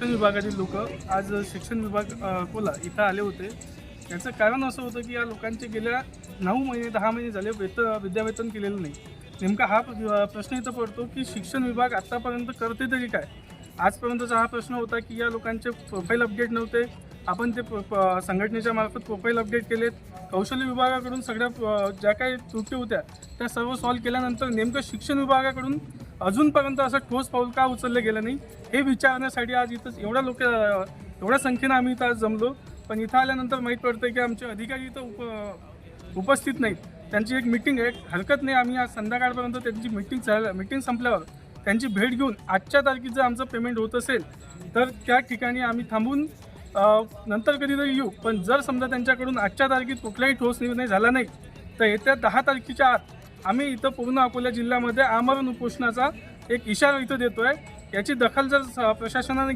शिक्षण विभागातील लोक आज शिक्षण विभाग अकोला इथं आले होते. याचं कारण असं होतं की या लोकांचे गेल्या नऊ महिने दहा महिने झाले वेतन विद्यावेतन केलेलं नाही. नेमका हा प्रश्न इथं पडतो की शिक्षण विभाग आत्तापर्यंत करते तरी काय? आजपर्यंतचा हा प्रश्न होता की या लोकांचे प्रोफाईल अपडेट नव्हते. आपण ते प- संघटनेच्या मार्फत प्रोफाईल अपडेट केलेत. कौशल्य विभागाकडून सगळ्या ज्या काही त्रुटी होत्या त्या सर्व सॉल्व्ह केल्यानंतर नेमकं शिक्षण विभागाकडून अजूनपर्यंत असं ठोस पाऊल का उचललं गेलं नाही? हे विचारण्यासाठी आज इथं एवढ्या लोक एवढ्या संख्येनं आम्ही इथं आज जमलो. पण इथं आल्यानंतर माहीत पडतं की आमचे अधिकारी इथं उप उपस्थित नाहीत. त्यांची एक मिटिंग आहे. हरकत नाही आम्ही आज संध्याकाळपर्यंत त्यांची मिटिंग झाल्या मिटिंग संपल्यावर त्यांची भेट घेऊन आजच्या तारखेत जर आमचं पेमेंट होत असेल तर त्या ठिकाणी आम्ही थांबून नंतर कधीतरी येऊ. पण जर समजा त्यांच्याकडून आजच्या तारखेत कुठलाही ठोस निर्णय झाला नाही तर येत्या दहा तारखेच्या आत आम्ही इथं पूर्ण अकोला जिल्ह्यामध्ये आमरण उपोषणाचा एक इशारा इथं देतोय. याची दखल जर स- प्रशासनाने